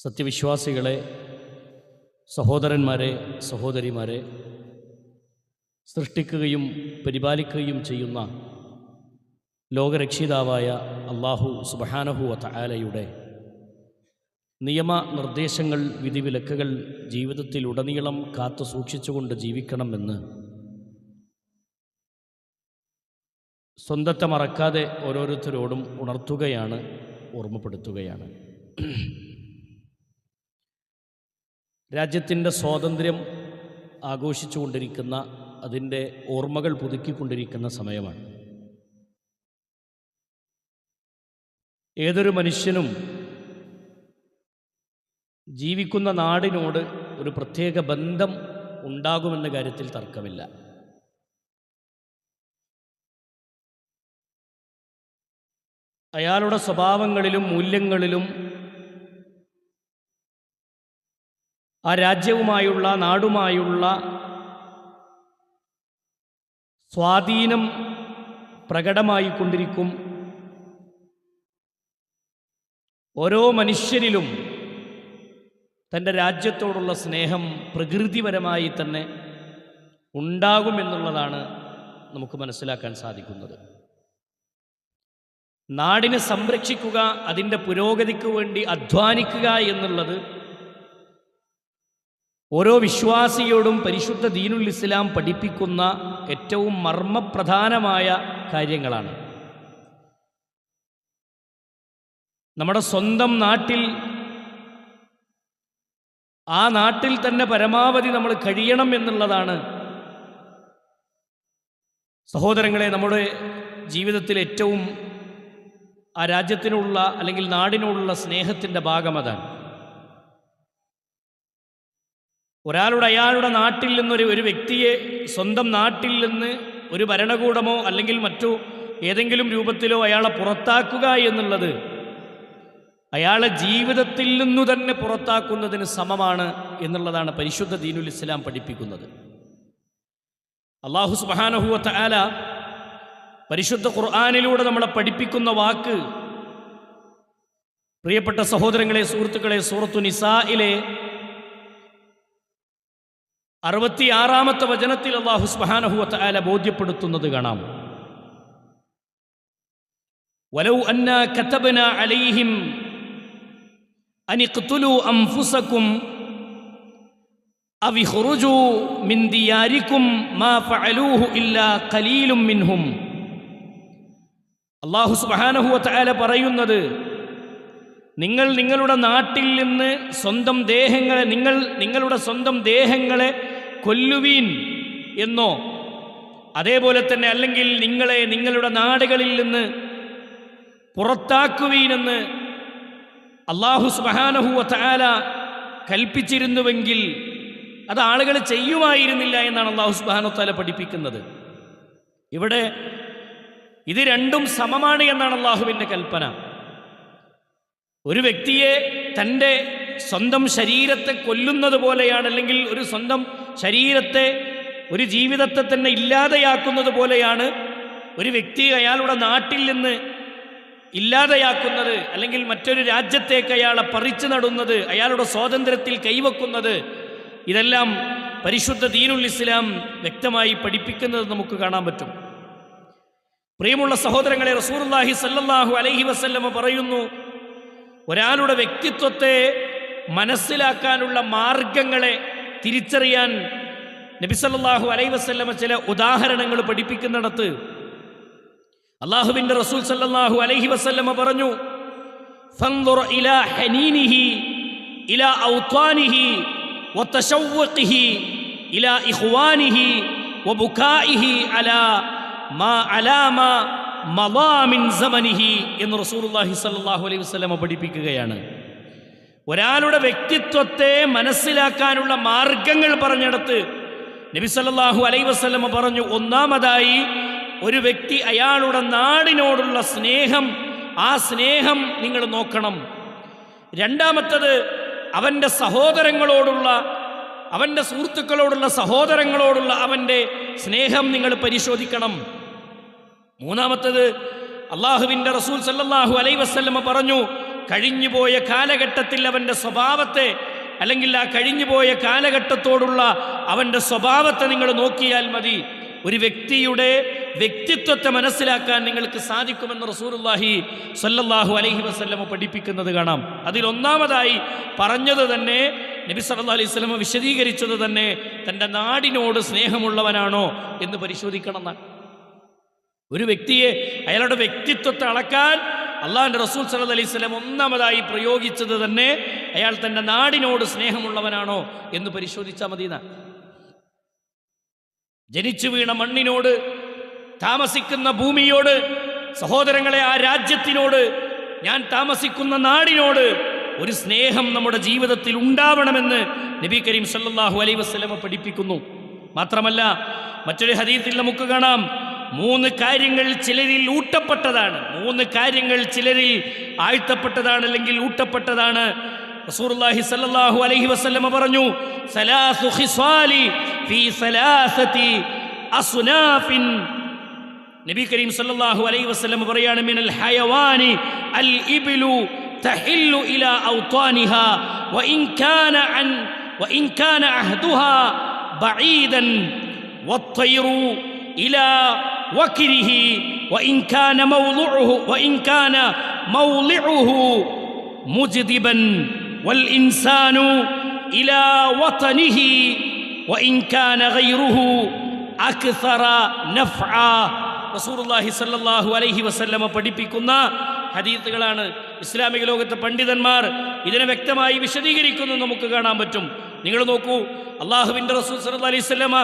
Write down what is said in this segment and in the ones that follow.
സത്യവിശ്വാസികളെ സഹോദരന്മാരെ സഹോദരിമാരെ സൃഷ്ടിക്കുകയും പരിപാലിക്കുകയും ചെയ്യുന്ന ലോകരക്ഷിതാവായ അള്ളാഹു സുബഹാനഹു തആലയുടെ നിയമ നിർദ്ദേശങ്ങൾ വിധിവിലക്കുകൾ ജീവിതത്തിലുടനീളം കാത്തു സൂക്ഷിച്ചുകൊണ്ട് ജീവിക്കണമെന്ന് സ്വന്തത്തെ മറക്കാതെ ഓരോരുത്തരോടും ഉണർത്തുകയാണ് ഓർമ്മപ്പെടുത്തുകയാണ്. രാജ്യത്തിന്റെ സ്വാതന്ത്ര്യം ആഘോഷിച്ചുകൊണ്ടിരിക്കുന്ന അതിന്റെ ഓർമ്മകൾ പുതുക്കിക്കൊണ്ടിരിക്കുന്ന സമയമാണ്. ഏതൊരു മനുഷ്യനും ജീവിക്കുന്ന നാടിനോട് ഒരു പ്രത്യേക ബന്ധം ഉണ്ടാകുമെന്ന കാര്യത്തിൽ തർക്കമില്ല. അയാളുടെ സ്വഭാവങ്ങളിലും മൂല്യങ്ങളിലും ആ രാജ്യവുമായുള്ള നാടുമായുള്ള സ്വാധീനം പ്രകടമായിക്കൊണ്ടിരിക്കും. ഓരോ മനുഷ്യരിലും തന്റെ രാജ്യത്തോടുള്ള സ്നേഹം പ്രകൃതിപരമായി തന്നെ ഉണ്ടാകുമെന്നുള്ളതാണ് നമുക്ക് മനസ്സിലാക്കാൻ സാധിക്കുന്നത്. നാടിനെ സംരക്ഷിക്കുക അതിന്റെ പുരോഗതിക്ക് വേണ്ടി അധ്വാനിക്കുക എന്നുള്ളത് ഓരോ വിശ്വാസിയോടും പരിശുദ്ധ ദീനുൽ ഇസ്ലാം പഠിപ്പിക്കുന്ന ഏറ്റവും മർമ്മപ്രധാനമായ കാര്യങ്ങളാണ്. നമ്മുടെ സ്വന്തം നാട്ടിൽ ആ നാട്ടിൽ തന്നെ പരമാവധി നമ്മൾ കഴിയണം എന്നുള്ളതാണ്. സഹോദരങ്ങളെ നമ്മുടെ ജീവിതത്തിൽ ഏറ്റവും ആ രാജ്യത്തിനുള്ള അല്ലെങ്കിൽ നാടിനോടുള്ള സ്നേഹത്തിന്റെ ഭാഗം അതാണ്. ഒരാളുടെ അയാളുടെ നാട്ടിൽ നിന്നൊരു ഒരു വ്യക്തിയെ സ്വന്തം നാട്ടിൽ നിന്ന് ഒരു ഭരണകൂടമോ അല്ലെങ്കിൽ മറ്റു ഏതെങ്കിലും രൂപത്തിലോ അയാളെ പുറത്താക്കുക എന്നുള്ളത് അയാളെ ജീവിതത്തിൽ നിന്നു തന്നെ പുറത്താക്കുന്നതിന് സമമാണ് എന്നുള്ളതാണ് പരിശുദ്ധ ദീനുൽ ഇസ്ലാം പഠിപ്പിക്കുന്നത്. അള്ളാഹു സുബാനഹുവത്ത ആല പരിശുദ്ധ ഖുർആാനിലൂടെ നമ്മളെ പഠിപ്പിക്കുന്ന വാക്ക് പ്രിയപ്പെട്ട സഹോദരങ്ങളെ സുഹൃത്തുക്കളെ സൂറത്തു നിസായിലെ അറുപത്തിയാറാമത്തെ വചനത്തിൽ അള്ളാഹു സ്മഹാനഹുവത്ത് ആല ബോധ്യപ്പെടുത്തുന്നത് കാണാം. വലൗ അന്ന കത്തബന അലൈഹിം അനിഖ്തുലു അംഫുസക്കും അവിഹുറുജു മിൻ ദിയാരിക്കും മാ ഫഅലൂഹു ഇല്ലാ ഖലീലും മിൻഹും. അള്ളാഹു സുബാനഹുവത്ത് ആല പറയുന്നു നിങ്ങൾ നിങ്ങളുടെ നാട്ടിൽ നിന്ന് സ്വന്തം ദേഹങ്ങളെ നിങ്ങൾ നിങ്ങളുടെ സ്വന്തം ദേഹങ്ങളെ കൊല്ലുവീൻ എന്നോ അതേപോലെ തന്നെ അല്ലെങ്കിൽ നിങ്ങളെ നിങ്ങളുടെ നാടുകളിൽ നിന്ന് പുറത്താക്കുവീനെന്ന് അള്ളാഹു സുബഹാനഹുവ തആല കൽപ്പിച്ചിരുന്നുവെങ്കിൽ അത് ആളുകൾ ചെയ്യുമായിരുന്നില്ല എന്നാണ് അള്ളാഹു സുബാനു താല പഠിപ്പിക്കുന്നത്. ഇവിടെ ഇത് രണ്ടും സമമാണ് എന്നാണ് അള്ളാഹുവിന്റെ കൽപ്പന. ഒരു വ്യക്തിയെ തന്റെ സ്വന്തം ശരീരത്തെ കൊല്ലുന്നത് പോലെയാണ് അല്ലെങ്കിൽ ഒരു സ്വന്തം ശരീരത്തെ ഒരു ജീവിതത്തെ തന്നെ ഇല്ലാതെയാക്കുന്നത് പോലെയാണ് ഒരു വ്യക്തി അയാളുടെ നാട്ടിൽ നിന്ന് ഇല്ലാതെയാക്കുന്നത് അല്ലെങ്കിൽ മറ്റൊരു രാജ്യത്തേക്ക് അയാളെ പറിച്ചു നടുന്നത് അയാളുടെ സ്വാതന്ത്ര്യത്തിൽ കൈവക്കുന്നത് ഇതെല്ലാം പരിശുദ്ധ ദീനുൽ ഇസ്ലാം വ്യക്തമായി പഠിപ്പിക്കുന്നത് നമുക്ക് കാണാൻ പറ്റും. പ്രിയമുള്ള സഹോദരങ്ങളെ റസൂർല്ലാഹി സല്ലാഹു അലഹി വസല്ലമ പറയുന്നു ഒരാളുടെ വ്യക്തിത്വത്തെ മനസ്സിലാക്കാനുള്ള മാർഗങ്ങളെ തിരിച്ചറിയാൻ നബിസല്ലാഹു അലൈ വസല്ലമ ചില ഉദാഹരണങ്ങൾ പഠിപ്പിക്കുന്നിടത്ത് അള്ളാഹുവിന്റെ റസൂൽ സല്ലാഹു അലൈഹി വസല്ലമ പറഞ്ഞു എന്ന് സല്ലല്ലാഹു അലൈഹി വസല്ലമ പഠിപ്പിക്കുകയാണ്. ഒരാളുടെ വ്യക്തിത്വത്തെ മനസ്സിലാക്കാനുള്ള മാർഗങ്ങൾ പറഞ്ഞെടുത്ത് നബി അലൈ അലൈഹി വസല്ലമ പറഞ്ഞു ഒന്നാമതായി ഒരു വ്യക്തി അയാളുടെ നാടിനോടുള്ള സ്നേഹം ആ സ്നേഹം നിങ്ങൾ നോക്കണം. രണ്ടാമത്തത് അവന്റെ സഹോദരങ്ങളോടുള്ള അവന്റെ സുഹൃത്തുക്കളോടുള്ള സഹോദരങ്ങളോടുള്ള അവന്റെ സ്നേഹം നിങ്ങൾ പരിശോധിക്കണം. മൂന്നാമത്തത് അള്ളാഹുവിന്റെ റസൂൽ സല്ലാഹു അലൈ വസ്ലമ പറഞ്ഞു കഴിഞ്ഞുപോയ കാലഘട്ടത്തിൽ അവന്റെ സ്വഭാവത്തെ അല്ലെങ്കിൽ ആ കഴിഞ്ഞുപോയ കാലഘട്ടത്തോടുള്ള അവന്റെ സ്വഭാവത്തെ നിങ്ങൾ നോക്കിയാൽ മതി. ഒരു വ്യക്തിയുടെ വ്യക്തിത്വത്തെ മനസ്സിലാക്കാൻ നിങ്ങൾക്ക് സാധിക്കുമെന്ന് റസൂലുള്ളാഹി സല്ലല്ലാഹു അലൈഹി വസല്ലമ പഠിപ്പിക്കുന്നത് കാണാം. അതിലൊന്നാമതായി പറഞ്ഞത് തന്നെ നബി സല്ലാ അലൈഹി സ്വലമ വിശദീകരിച്ചത് തന്നെ തന്റെ നാടിനോട് സ്നേഹമുള്ളവനാണോ എന്ന് പരിശോധിക്കണം എന്നാണ്. ഒരു വ്യക്തിയെ അയാളുടെ വ്യക്തിത്വത്തെ അളക്കാൻ അള്ളാഹിന്റെ റസൂൽ സലഹ് അലൈഹി വസല്ലം ഒന്നാമതായി പ്രയോഗിച്ചത് തന്നെ അയാൾ തന്റെ നാടിനോട് സ്നേഹമുള്ളവനാണോ എന്ന് പരിശോധിച്ചാൽ മതി ജനിച്ചു വീണ മണ്ണിനോട് താമസിക്കുന്ന ഭൂമിയോട് സഹോദരങ്ങളെ ആ രാജ്യത്തിനോട് ഞാൻ താമസിക്കുന്ന നാടിനോട് ഒരു സ്നേഹം നമ്മുടെ ജീവിതത്തിൽ ഉണ്ടാവണമെന്ന് നബി കരീം സല്ലാഹു അലൈ വസ്ലമ പഠിപ്പിക്കുന്നു. മാത്രമല്ല മറ്റൊരു ഹദീത്തിൽ നമുക്ക് കാണാം. മൂന്ന് കാര്യങ്ങൾ ചിലരിൽ ഊട്ടപ്പെട്ടതാണ്. മൂന്ന് കാര്യങ്ങൾ ചിലരിൽ ആഴ്ത്തപ്പെട്ടതാണ് അല്ലെങ്കിൽ ഊട്ടപ്പെട്ടതാണ്. റസൂലുള്ളാഹി സല്ലല്ലാഹു അലൈഹി വസ്ലമ പറഞ്ഞു നബി കരീം സല്ലല്ലാഹു അലൈഹി വസല്ലം പറയാണ് മിനൽ ഹയവാനി അൽ ഇബ്ലു തഹില്ലു ഇലാ أوطانها وإن കാന അൻ وإن കാന അഹ്ദുഹാ ബഈദൻ والطير ഇലാ വക്രിഹി وإن كان موضعه وإن كان موضعه മുജ്ദിബൻ വൽ ഇൻസാനു ഇലാ വതനിഹി كان غيره أكثر നഫ്ആ. റസൂലുള്ളാഹി സ്വല്ലല്ലാഹു അലൈഹി വസല്ലമ പഠിപ്പിക്കുന്ന ഹദീത്തുകളാണ് ഇസ്ലാമിക ലോകത്തെ പണ്ഡിതന്മാർ ഇതിനെ വ്യക്തമായി വിശദീകരിക്കുന്നു. നമുക്ക് കാണാൻ പറ്റും. നിങ്ങൾ നോക്കൂ അള്ളാഹുവിന്റെ റസൂൽ സല്ലല്ലാഹു അലൈഹി വസല്ലമ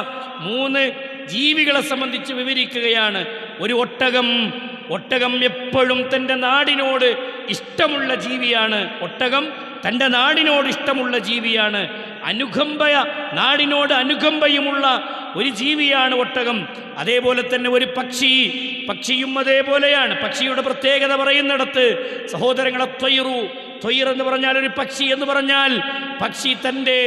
മൂന്ന് ജീവികളെ സംബന്ധിച്ച് വിവരിക്കുകയാണ്. ഒരു ഒട്ടകം ഒട്ടകം എപ്പോഴും തന്റെ നാടിനോട് ഇഷ്ടമുള്ള ജീവിയാണ്. ഒട്ടകം തന്റെ നാടിനോട് ഇഷ്ടമുള്ള ജീവിയാണ്. അനുകമ്പയ നാടിനോട് അനുകമ്പയുമുള്ള ഒരു ജീവിയാണ് ഒട്ടകം. അതേപോലെ തന്നെ ഒരു പക്ഷി പക്ഷിയും അതേപോലെയാണ്. പക്ഷിയുടെ പ്രത്യേകത പറയുന്നിടത്ത് സഹോദരങ്ങളെ ത്വയ്റു ത്വയ്ർ എന്ന് പറഞ്ഞാൽ ഒരു പക്ഷി എന്ന് പറഞ്ഞാൽ പക്ഷി തന്റെ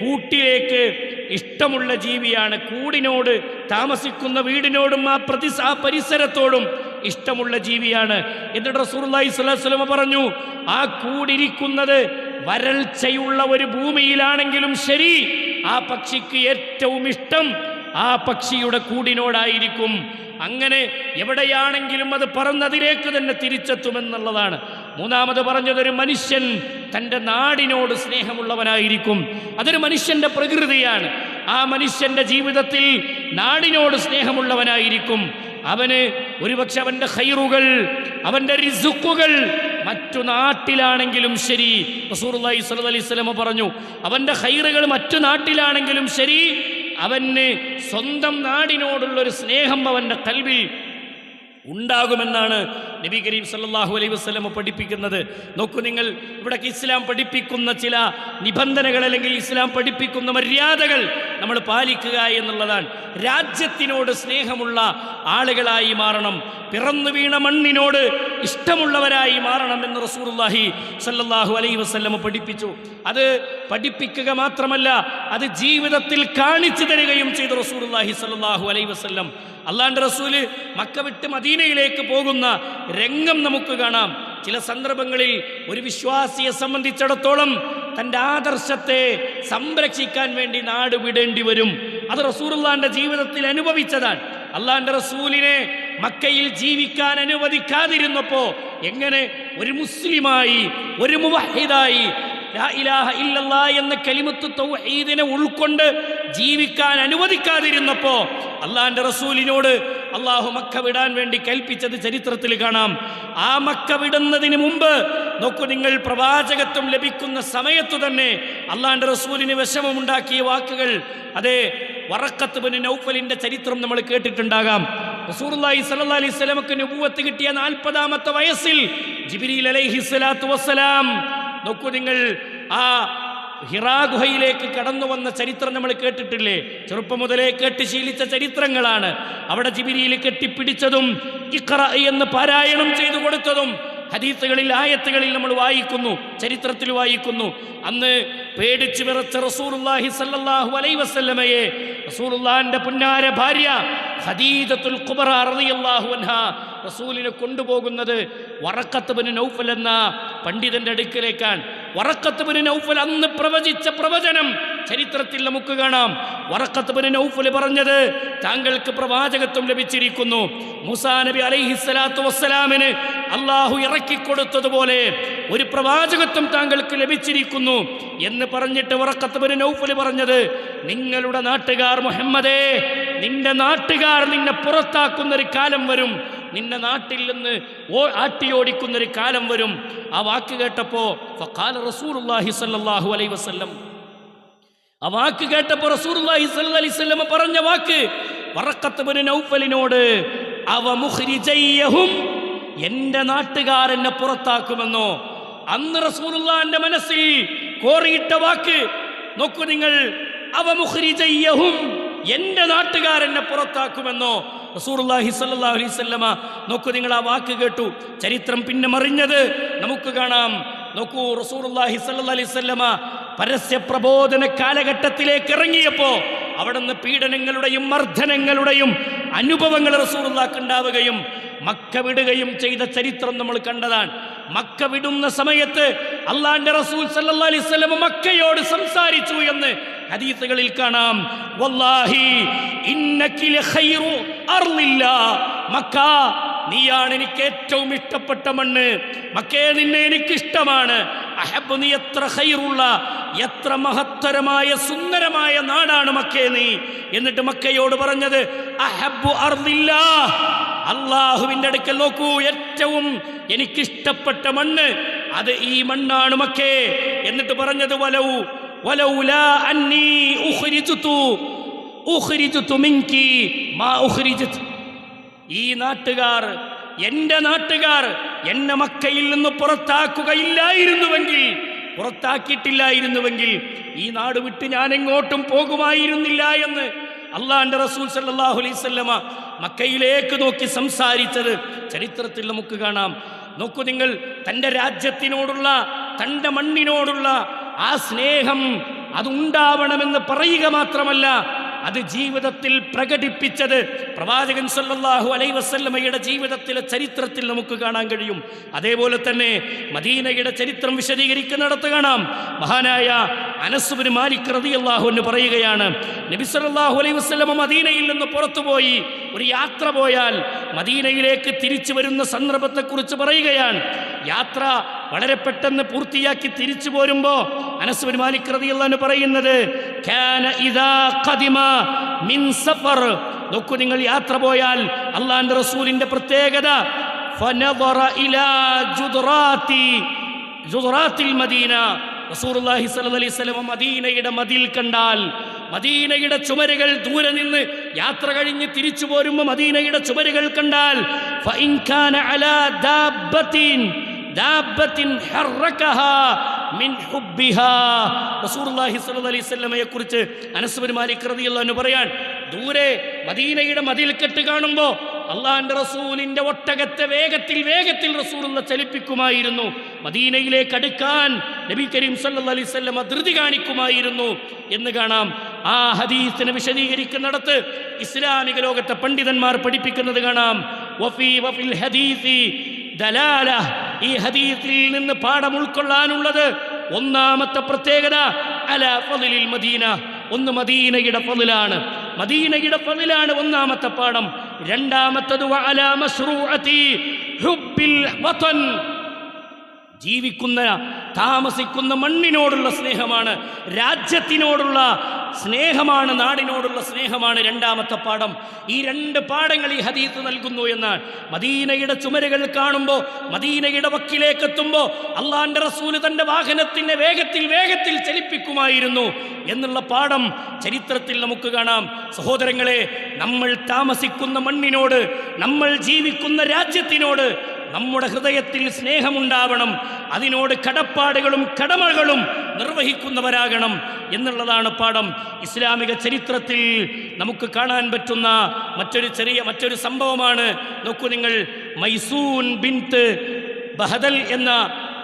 കൂട്ടിലേക്ക് ഇഷ്ടമുള്ള ജീവിയാണ് കൂടിനോട് താമസിക്കുന്ന വീടിനോടും ആ പ്രതി ആ പരിസരത്തോടും ഇഷ്ടമുള്ള ജീവിയാണ്. എന്നിട്ട് റസൂർലായി വസല്ലം പറഞ്ഞു ആ കൂടിരിക്കുന്നത് വരൾച്ചയുള്ള ഒരു ഭൂമിയിലാണെങ്കിലും ശരി ആ പക്ഷിക്ക് ഏറ്റവും ഇഷ്ടം ആ പക്ഷിയുടെ കൂടിനോടായിരിക്കും. അങ്ങനെ എവിടെയാണെങ്കിലും അത് പറന്നതിലേക്ക് തന്നെ തിരിച്ചെത്തുമെന്നുള്ളതാണ്. മൂന്നാമത് പറഞ്ഞതൊരു മനുഷ്യൻ തന്റെ നാടിനോട് സ്നേഹമുള്ളവനായിരിക്കും. അതൊരു മനുഷ്യന്റെ പ്രകൃതിയാണ്. ആ മനുഷ്യന്റെ ജീവിതത്തിൽ നാടിനോട് സ്നേഹമുള്ളവനായിരിക്കും. അവന് ഒരുപക്ഷെ അവന്റെ ഹൈറുകൾ അവന്റെ റിസുക്കുകൾ മറ്റു നാട്ടിലാണെങ്കിലും ശരി. റസൂറുല്ലാഹി സ്വല്ലല്ലാഹി അലൈഹി സ്വലമ പറഞ്ഞു അവന്റെ ഹൈറുകൾ മറ്റു നാട്ടിലാണെങ്കിലും ശരി. അവന് സ്വന്തം നാടിനോടുള്ളൊരു സ്നേഹം അവന്റെ കൽവിൽ ഉണ്ടാകുമെന്നാണ് നബി കരീം സല്ലാഹു അലൈഹി വസ്ലമ പഠിപ്പിക്കുന്നത്. നോക്കൂ നിങ്ങൾ ഇവിടെ ഇസ്ലാം പഠിപ്പിക്കുന്ന ചില നിബന്ധനകൾ അല്ലെങ്കിൽ ഇസ്ലാം പഠിപ്പിക്കുന്ന മര്യാദകൾ നമ്മൾ പാലിക്കുക എന്നുള്ളതാണ്. രാജ്യത്തിനോട് സ്നേഹമുള്ള ആളുകളായി മാറണം. പിറന്നു വീണ മണ്ണിനോട് ഇഷ്ടമുള്ളവരായി മാറണം എന്ന് റസൂലുള്ളാഹി സല്ലാഹു അലൈഹി വസ്ലമ പഠിപ്പിച്ചു. അത് പഠിപ്പിക്കുക മാത്രമല്ല അത് ജീവിതത്തിൽ കാണിച്ചു തരികയും ചെയ്തു റസൂലുള്ളാഹി സല്ലാഹു അലൈഹി വസല്ലം. അള്ളാന്റെ റസൂൽ മക്ക വിട്ട് മദീനയിലേക്ക് പോകുന്ന രംഗം നമുക്ക് കാണാം. ചില സന്ദർഭങ്ങളിൽ ഒരു വിശ്വാസിയെ സംബന്ധിച്ചിടത്തോളം തന്റെ ആദർശത്തെ സംരക്ഷിക്കാൻ വേണ്ടി നാട് വിടേണ്ടി വരും. അത് റസൂർ ജീവിതത്തിൽ അനുഭവിച്ചതാണ്. അള്ളാന്റെ റസൂലിനെ മക്കയിൽ ജീവിക്കാൻ അനുവദിക്കാതിരുന്നപ്പോ എങ്ങനെ ഒരു മുസ്ലിമായി ഒരു മുവഹിദായി എന്ന കലിമത്ത് തൗഹീദിനെ ഉൾക്കൊണ്ട് ജീവിക്കാൻ അനുവദിക്കാതിരുന്നപ്പോ അള്ളാന്റെ റസൂലിനോട് അള്ളാഹു മക്ക വിടാൻ വേണ്ടി കൽപ്പിച്ചത് ചരിത്രത്തിൽ കാണാം. ആ മക്ക വിടുന്നതിന് മുമ്പ് നോക്കൂ നിങ്ങൾ പ്രവാചകത്വം ലഭിക്കുന്ന സമയത്തു തന്നെ അള്ളാന്റെ റസൂലിന് വിഷമമുണ്ടാക്കിയ വാക്കുകൾ അതെ വറക്കത്ത് ബിൻ നൗഫലിന്റെ ചരിത്രം നമ്മൾ കേട്ടിട്ടുണ്ടാകാം. സ്വല്ലല്ലാഹി അലൈഹി കിട്ടിയ നാൽപ്പതാമത്തെ വയസ്സിൽ ജിബ്രീൽ അലൈഹി സ്വലാത്തു വസ്സലാം. നോക്കൂ നിങ്ങൾ ആ ഹിറാ ഗുഹയിലേക്ക് കടന്നു വന്ന ചരിത്രം നമ്മൾ കേട്ടിട്ടില്ലേ? ചെറുപ്പം മുതലേ കേട്ട് ശീലിച്ച ചരിത്രങ്ങളാണ്. അവിടെ ജിബിരിയിൽ കെട്ടിപ്പിടിച്ചതും ഇഖറ എന്ന് പാരായണം ചെയ്തു കൊടുത്തതും ഹദീസുകളിൽ ആയത്തുകളിൽ നമ്മൾ വായിക്കുന്നു ചരിത്രത്തിൽ വായിക്കുന്നു. അന്ന് പേടിച്ചു വിറച്ച റസൂലുള്ളാഹി സല്ലാഹു അലൈ വസല്ലമയെ റസൂറുല്ലാന്റെ പുന്നാര ഭാര്യ ഖദീജത്തുൽ ഖുബറ റളിയല്ലാഹു അൻഹ റസൂലിനെ കൊണ്ടുപോകുന്നത് വറക്കത്ത് ബിൻ നൗഫൽ എന്ന പണ്ഡിതന്റെ അടുക്കിലേക്കാണ്. വറക്കത്ത് ബിൻ നൗഫൽ അന്ന് പ്രവചിച്ച പ്രവചനം ചരിത്രത്തിൽ നമുക്ക് കാണാം. വറക്കത്ത് ബിൻ നൗഫൽ പറഞ്ഞത് താങ്കൾക്ക് പ്രവാചകത്വം ലഭിച്ചിരിക്കുന്നു. മുസാ നബി അലൈഹിസ്സലാത്തു വസ്സലാമിന് അള്ളാഹു ഇറക്കിക്കൊടുത്തതുപോലെ ഒരു പ്രവാചകത്വം താങ്കൾക്ക് ലഭിച്ചിരിക്കുന്നു എന്ന് പറഞ്ഞിട്ട് വറക്കത്ത് ബിൻ നൗഫൽ പറഞ്ഞത് നിങ്ങളുടെ നാട്ടുകാർ മുഹമ്മദേ നിന്റെ നാട്ടുകാർ നിന്നെ പുറത്താക്കുന്നൊരു കാലം വരും. നിന്നെ നാട്ടിൽ നിന്ന് ഓ ആട്ടിയോടിക്കുന്നൊരു കാലം വരും. ആ വാക്ക് കേട്ടപ്പോ ഫഖാല റസൂലുള്ളാഹി സ്വല്ലല്ലാഹു അലൈഹി വസല്ലം. ആ വാക്ക് കേട്ടപ്പോൾ റസൂലുള്ളാഹി സ്വല്ലല്ലാഹി അലൈഹി വസല്ലം പറഞ്ഞ വാക്ക് വറക്കത്ത് ബിൻ നൗഫലിനോട് അവ മുഖ്രിജയ്യഹും എന്റെ നാട്ടുകാരെന്നെ പുറത്താക്കുമെന്നോ? അന്ന് റസൂലുള്ളാന്റെ മനസ്സിൽ കോറിയിട്ട വാക്ക് നോക്കൂ നിങ്ങൾ അവ മുഖ്രിജയ്യഹും എന്റെ നാട്ടുകാരെന്നെ പുറത്താക്കുമെന്നോ റസൂർല്ലാഹി സല്ലാ അലൈഹി വസല്ലമ നോക്കൂ നിങ്ങൾ ആ വാക്ക് കേട്ടു. ചരിത്രം പിന്നെ മറിഞ്ഞത് നമുക്ക് കാണാം. നോക്കൂ റസൂർല്ലാഹി സല്ലാ അലൈഹി വസല്ലമ പരസ്യ പ്രബോധന കാലഘട്ടത്തിലേക്ക് ഇറങ്ങിയപ്പോ അവിടുന്ന് പീഡനങ്ങളുടെയും മർദ്ദനങ്ങളുടെയും അനുഭവങ്ങൾ റസൂറുള്ളാക്ക് ഉണ്ടാവുകയും മക്ക വിടുകയും ചെയ്ത ചരിത്രം നമ്മൾ കണ്ടതാണ്. മക്ക വിടുന്ന സമയത്ത് അള്ളാന്റെ റസൂൽ സല്ലല്ലാഹു അലൈഹി വസല്ലം മക്കയോട് സംസാരിച്ചു എന്ന് ഹദീസുകളിൽ കാണാം. വല്ലാഹി ഇന്നക്കി ലഖൈറു അർലില്ല മക്ക നീയാണ് എനിക്ക് ഏറ്റവും ഇഷ്ടപ്പെട്ട മണ്ണ്. മക്കേ നിന്നെ എനിക്കിഷ്ടമാണ്. അഹബ് നീ എത്ര ഹൈറുള്ള എത്ര മഹത്തരമായ സുന്ദരമായ നാടാണ് മക്കേ നീ. എന്നിട്ട് മക്കയോട് പറഞ്ഞത് അഹബു അർദില്ല. അള്ളാഹുവിന്റെ അടുക്കൽ നോക്കൂ ഏറ്റവും എനിക്കിഷ്ടപ്പെട്ട മണ്ണ് അത് ഈ മണ്ണാണ് മക്കേ. എന്നിട്ട് പറഞ്ഞത് വലൗ വലൗലാ അന്നീ ഉഖ്രിജുതു. ഉഹരിച്ചു മിൻകി മാ ഉഖ്രിജത്. ഈ നാട്ടുകാർ എന്റെ നാട്ടുകാർ എന്നെ മക്കയിൽ നിന്ന് പുറത്താക്കുകയില്ലായിരുന്നുവെങ്കിൽ പുറത്താക്കിയിട്ടില്ലായിരുന്നുവെങ്കിൽ ഈ നാട് വിട്ട് ഞാൻ എങ്ങോട്ടും പോകുമായിരുന്നില്ല എന്ന് അള്ളാന്റെ റസൂൽ സല്ലല്ലാഹു അലൈഹി വസല്ലമ മക്കയിലേക്ക് നോക്കി സംസാരിച്ചത് ചരിത്രത്തിൽ നമുക്ക് കാണാം. നോക്കൂ നിങ്ങൾ തന്റെ രാജ്യത്തിനോടുള്ള തന്റെ മണ്ണിനോടുള്ള ആ സ്നേഹം അതുണ്ടാവണമെന്ന് പറയുക മാത്രമല്ല അത് ജീവിതത്തിൽ പ്രകടിപ്പിച്ചത് പ്രവാചകൻ സല്ലാഹു അലൈ വസല്ലമയുടെ ജീവിതത്തിലെ ചരിത്രത്തിൽ നമുക്ക് കാണാൻ കഴിയും. അതേപോലെ തന്നെ മദീനയുടെ ചരിത്രം വിശദീകരിക്കുന്നിടത്ത് കാണാം. മഹാനായ അനസുബിന് മാലിക് റളിയല്ലാഹു എന്ന് പറയുകയാണ് നബി സല്ലല്ലാഹു അലൈഹി വസല്ലമ മദീനയിൽ നിന്ന് പുറത്തുപോയി ഒരു യാത്ര പോയാൽ മദീനയിലേക്ക് തിരിച്ചു വരുന്ന സന്ദർഭത്തെക്കുറിച്ച് പറയുകയാണ്. യാത്ര വളരെ പെട്ടെന്ന് പൂർത്തിയാക്കി തിരിച്ചു പോരുമ്പോ അനസ് മാലിക് റളിയല്ലാഹു പറയുന്നത് മിൻ സഫർ. നോക്കൂ നിങ്ങൾ യാത്ര പോയാൽ അള്ളാന്റെ റസൂലിന്റെ പ്രത്യേകത മദീന സ്വല്ലല്ലാഹി അലൈഹി മദീനയുടെ മതിൽ കണ്ടാൽ മദീനയുടെ ചുമരുകൾ ദൂരെ നിന്ന് യാത്ര കഴിഞ്ഞ് തിരിച്ചു പോരുമ്പോൾ മദീനയുടെ ചുമരുകൾ കണ്ടാൽ കുറിച്ച് അനസ് ബിൻ മാലിക് അൻഹു പറയാൻ ദൂരെ മദീനയുടെ മതിൽ കെട്ട് കാണുമ്പോൾ അള്ളാഹിന്റെ റസൂലിന്റെ ഒട്ടകത്തെ വേഗത്തിൽ വേഗത്തിൽ റസൂലുള്ള ചലിപ്പിക്കുമായിരുന്നു. മദീനയിലേക്ക് അടുക്കാൻ നബി കരീം സല്ലല്ലാഹു അലൈഹി വസല്ലം ധൃതി കാണിക്കുമായിരുന്നു എന്ന് കാണാം. ആ ഹദീസിനെ വിശദീകരിക്കുന്നിടത്ത് ഇസ്ലാമിക ലോകത്തെ പണ്ഡിതന്മാർ പഠിപ്പിക്കുന്നത് കാണാം. ദലാല. ഈ ഹദീസിൽ നിന്ന് പാഠം ഉൾക്കൊള്ളാനുള്ളത് ഒന്നാമത്തെ പ്രത്യേകത അല ഫലിൽ മദീന. ഒന്ന് മദീനയുടെ ഫളിലാണ് മദീനയുടെ പതിലാണ് ഒന്നാമത്തെ പാഠം. രണ്ടാമത്തത് മസ്റൂഅതി ഹുബ്ബിൽ വതൻ. ജീവിക്കുന്ന താമസിക്കുന്ന മണ്ണിനോടുള്ള സ്നേഹമാണ് രാജ്യത്തിനോടുള്ള സ്നേഹമാണ് നാടിനോടുള്ള സ്നേഹമാണ് രണ്ടാമത്തെ പാഠം. ഈ രണ്ട് പാഠങ്ങൾ ഈ ഹദീത്ത് നൽകുന്നു എന്നാൽ മദീനയുടെ ചുമരുകൾ കാണുമ്പോൾ മദീനയുടെ വക്കിലേക്ക് എത്തുമ്പോൾ അള്ളാന്റെ റസൂൽ തന്റെ വാഹനത്തിന്റെ വേഗത്തിൽ വേഗത്തിൽ ചലിപ്പിക്കുമായിരുന്നു എന്നുള്ള പാഠം ചരിത്രത്തിൽ നമുക്ക് കാണാം. സഹോദരങ്ങളെ നമ്മൾ താമസിക്കുന്ന മണ്ണിനോട് നമ്മൾ ജീവിക്കുന്ന രാജ്യത്തിനോട് നമ്മുടെ ഹൃദയത്തിൽ സ്നേഹമുണ്ടാവണം. അതിനോട് കടപ്പാടുകളും കടമകളും നിർവഹിക്കുന്നവരാകണം എന്നുള്ളതാണ് പാഠം. ഇസ്ലാമിക ചരിത്രത്തിൽ നമുക്ക് കാണാൻ പറ്റുന്ന മറ്റൊരു ചെറിയ മറ്റൊരു സംഭവമാണ്. നോക്കൂ നിങ്ങൾ മൈസൂൻ ബിൻത്ത് ബഹദൽ എന്ന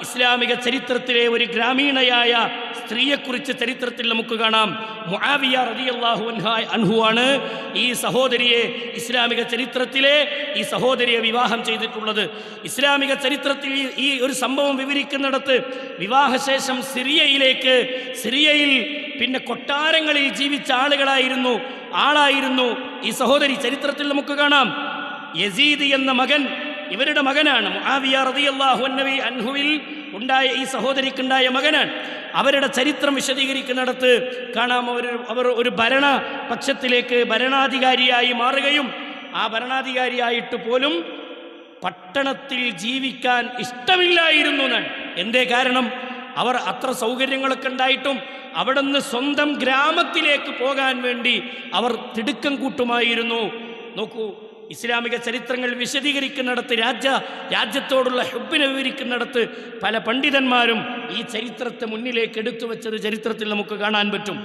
ഇസ്ലാമിക ചരിത്രത്തിലെ ഒരു ഗ്രാമീണയായ സ്ത്രീയെക്കുറിച്ച് ചരിത്രത്തിൽ നമുക്ക് കാണാം. മുആവിയ റളിയല്ലാഹു അൻഹു അൻഹുവാണ് ഈ സഹോദരിയെ ഇസ്ലാമിക ചരിത്രത്തിലെ ഈ സഹോദരിയെ വിവാഹം ചെയ്തിട്ടുള്ളത്. ഇസ്ലാമിക ചരിത്രത്തിൽ ഈ ഒരു സംഭവം വിവരിക്കുന്നിടത്ത് വിവാഹശേഷം സിറിയയിലേക്ക് സിറിയയിൽ പിന്നെ കൊട്ടാരങ്ങളിൽ ജീവിച്ച ആളുകളായിരുന്നു ആളായിരുന്നു ഈ സഹോദരി. ചരിത്രത്തിൽ നമുക്ക് കാണാം. യസീദ് എന്ന മകൻ ഇവരുടെ മകനാണ് അൻഹുവിൽ ഉണ്ടായ ഈ സഹോദരിക്കുണ്ടായ മകനാണ്. അവരുടെ ചരിത്രം വിശദീകരിക്കുന്നിടത്ത് കാണാം അവർ അവർ ഒരു ഭരണ പക്ഷത്തിലേക്ക് ഭരണാധികാരിയായി മാറുകയും ആ ഭരണാധികാരിയായിട്ട് പോലും പട്ടണത്തിൽ ജീവിക്കാൻ ഇഷ്ടമില്ലായിരുന്നു എന്തേ കാരണം? അവർ അത്ര സൗകര്യങ്ങളൊക്കെ ഉണ്ടായിട്ടും അവിടെ നിന്ന് സ്വന്തം ഗ്രാമത്തിലേക്ക് പോകാൻ വേണ്ടി അവർ തിടുക്കം കൂട്ടുമായിരുന്നു. നോക്കൂ ഇസ്ലാമിക ചരിത്രങ്ങൾ വിശദീകരിക്കുന്നിടത്ത് രാജ്യ രാജ്യത്തോടുള്ള ഹുബിനെ വിവരിക്കുന്നിടത്ത് പല പണ്ഡിതന്മാരും ഈ ചരിത്രത്തെ മുന്നിലേക്ക് എടുത്തു വെച്ചത് ചരിത്രത്തിൽ നമുക്ക് കാണാൻ പറ്റും.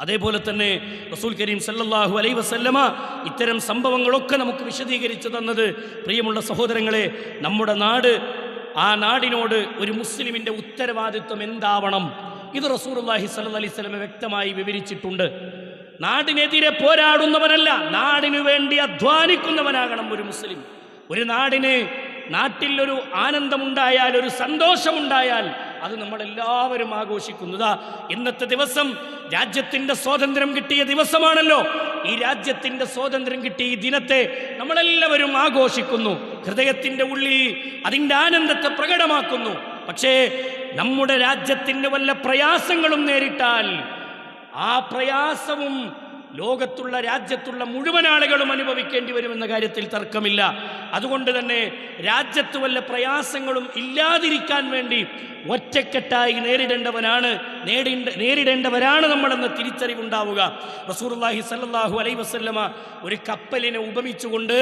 അതേപോലെ തന്നെ റസൂൽ കരീം സല്ലാഹു അലൈ വസല്ലമ ഇത്തരം സംഭവങ്ങളൊക്കെ നമുക്ക് വിശദീകരിച്ചു തന്നത് പ്രിയമുള്ള സഹോദരങ്ങളെ നമ്മുടെ നാട് ആ നാടിനോട് ഒരു മുസ്ലിമിന്റെ ഉത്തരവാദിത്വം എന്താവണം? ഇത് റസൂലുള്ളാഹി അള്ളാഹി അലൈഹി വസല്ലമ വ്യക്തമായി വിവരിച്ചിട്ടുണ്ട്. നാടിനെതിരെ പോരാടുന്നവനല്ല നാടിനു വേണ്ടി അധ്വാനിക്കുന്നവനാകണം ഒരു മുസ്ലിം. ഒരു നാടിന് നാട്ടിൽ ഒരു ആനന്ദമുണ്ടായാൽ ഒരു സന്തോഷമുണ്ടായാൽ അത് നമ്മളെല്ലാവരും ആഘോഷിക്കുന്നതാ. ഇന്നത്തെ ദിവസം രാജ്യത്തിന്റെ സ്വാതന്ത്ര്യം കിട്ടിയ ദിവസമാണല്ലോ. ഈ രാജ്യത്തിന്റെ സ്വാതന്ത്ര്യം കിട്ടിയ ഈ ദിനത്തെ നമ്മളെല്ലാവരും ആഘോഷിക്കുന്നു. ഹൃദയത്തിന്റെ ഉള്ളിൽ അതിന്റെ ആനന്ദത്തെ പ്രകടമാക്കുന്നു. പക്ഷേ നമ്മുടെ രാജ്യത്തിന് വല്ല പ്രയാസങ്ങളും നേരിട്ടാൽ ആ പ്രയാസവും ലോകത്തുള്ള രാജ്യത്തുള്ള മുഴുവൻ ആളുകളും അനുഭവിക്കേണ്ടി വരുമെന്ന കാര്യത്തിൽ തർക്കമില്ല. അതുകൊണ്ട് തന്നെ രാജ്യത്ത് വല്ല പ്രയാസങ്ങളും ഇല്ലാതിരിക്കാൻ വേണ്ടി ഒറ്റക്കെട്ടായി നേരിടേണ്ടവനാണ് നേടേണ്ട നേരിടേണ്ടവരാണ് നമ്മളെന്ന തിരിച്ചറിവുണ്ടാവുക. റസൂർല്ലാഹി സല്ലാഹു അലൈ വസല്ലമ ഒരു കപ്പലിനെ ഉപമിച്ചുകൊണ്ട്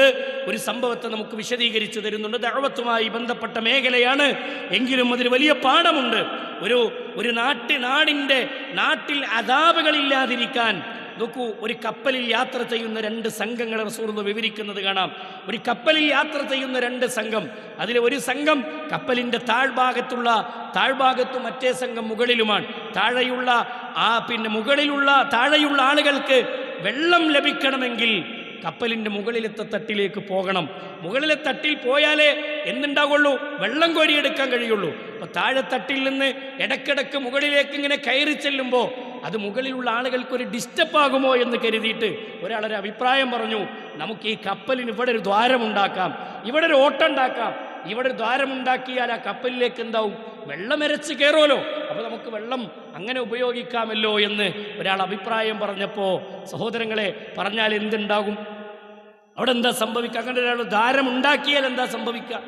ഒരു സംഭവത്തെ നമുക്ക് വിശദീകരിച്ചു തരുന്നുണ്ട്. ദഴവത്തുമായി ബന്ധപ്പെട്ട മേഖലയാണ്. എങ്കിലും അതിൽ വലിയ പാഠമുണ്ട്. ഒരു ഒരു നാട്ടി നാടിന്റെ നാട്ടിൽ അതാപകളില്ലാതിരിക്കാൻ നോക്കൂ ഒരു കപ്പലിൽ യാത്ര ചെയ്യുന്ന രണ്ട് സംഘങ്ങളെ റസൂർന്ന് വിവരിക്കുന്നത് കാണാം. ഒരു കപ്പലിൽ യാത്ര ചെയ്യുന്ന രണ്ട് സംഘം. അതിൽ ഒരു സംഘം കപ്പലിന്റെ താഴ്ഭാഗത്തുള്ള താഴ്ഭാഗത്തു മറ്റേ സംഘം മുകളിലുമാണ്. താഴെയുള്ള ആ പിന്നെ മുകളിലുള്ള താഴെയുള്ള ആളുകൾക്ക് വെള്ളം ലഭിക്കണമെങ്കിൽ കപ്പലിന്റെ മുകളിലത്തെ തട്ടിലേക്ക് പോകണം. മുകളിലെ തട്ടിൽ പോയാലേ എന്തുണ്ടാവുള്ളൂ? വെള്ളം കോരിയെടുക്കാൻ കഴിയുള്ളൂ. അപ്പോൾ താഴെ തട്ടിൽ നിന്ന് ഇടക്കിടക്ക് മുകളിലേക്ക് ഇങ്ങനെ കയറി ചെല്ലുമ്പോൾ അത് മുകളിലുള്ള ആളുകൾക്ക് ഒരു ഡിസ്റ്റർബ് ആകുമോ എന്ന് കരുതിയിട്ട് ഒരാളൊരു അഭിപ്രായം പറഞ്ഞു നമുക്ക് ഈ കപ്പലിന് ഇവിടെ ഒരു ദ്വാരമുണ്ടാക്കാം ഇവിടെ ഒരു ഓട്ടം ഉണ്ടാക്കാം ഇവിടെ ഒരു ദ്വാരമുണ്ടാക്കിയാൽ ആ കപ്പലിലേക്ക് എന്താവും? വെള്ളം എരച്ച് കയറുമല്ലോ അപ്പോൾ നമുക്ക് വെള്ളം അങ്ങനെ ഉപയോഗിക്കാമല്ലോ എന്ന് ഒരാൾ അഭിപ്രായം പറഞ്ഞപ്പോൾ സഹോദരങ്ങളെ പറഞ്ഞാൽ എന്തുണ്ടാകും? അവിടെ എന്താ സംഭവിക്കുക? അങ്ങനെ ഒരാൾ ദ്വാരമുണ്ടാക്കിയാൽ എന്താ സംഭവിക്കുക?